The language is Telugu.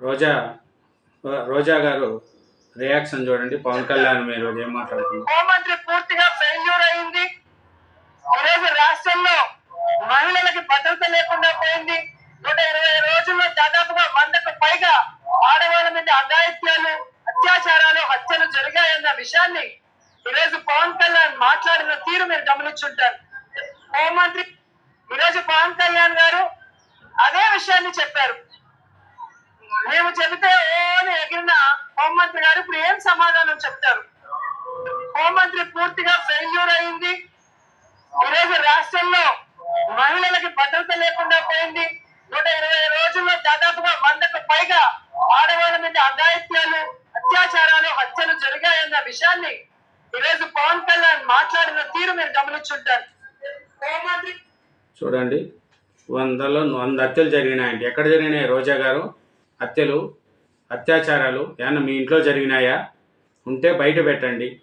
రోజా రోజా గారు రియాక్షన్ చూడండి. పవన్ కళ్యాణ్ మీరు ఏం మాట్లాడుతున్నారు? హోంమంత్రి పూర్తిగా ఫెయిల్యూర్ అయింది. ఈరోజు రాష్ట్రంలో మహిళలకి భద్రత లేకుండా పోయింది. నూట ఇరవై రోజుల్లో దాదాపుగా వందకు పైగా ఆడవాళ్ళ మీద అఘాయిత్యాలు అత్యాచారాలు హత్యలు జరిగాయన్న విషయాన్ని ఈరోజు పవన్ కళ్యాణ్ మాట్లాడిన తీరు మీరు గమనించుంటారు. హోంమంత్రి ఈరోజు పవన్ కళ్యాణ్ గారు అదే విషయాన్ని చెప్పారు. నువ్వు చెబితే ఓని ఎగిరిన హోంమంత్రి గారు ఇప్పుడు ఏం సమాధానం చెప్తారు? హోంమంత్రి పూర్తిగా ఫెయిల్యూర్ అయింది. ఈరోజు రాష్ట్రంలో మహిళలకి భద్రత లేకుండా పోయింది. నూట ఇరవై రోజుల్లో దాదాపుగా వందకు పైగా ఆడవాళ్ళ మీద అఘాయిత్యాలు అత్యాచారాలు హత్యలు జరిగాయన్న విషయాన్ని ఈరోజు పవన్ కళ్యాణ్ మాట్లాడిన తీరు మీరు గమనించుంటారు. చూడండి వందలో వంద హత్యలు జరిగినాయండి. ఎక్కడ జరిగినాయి? రోజా గారు హత్యలు అత్యాచారాలు ఏమన్నా మీ ఇంట్లో జరిగినాయా? ఉంటే బయట పెట్టండి.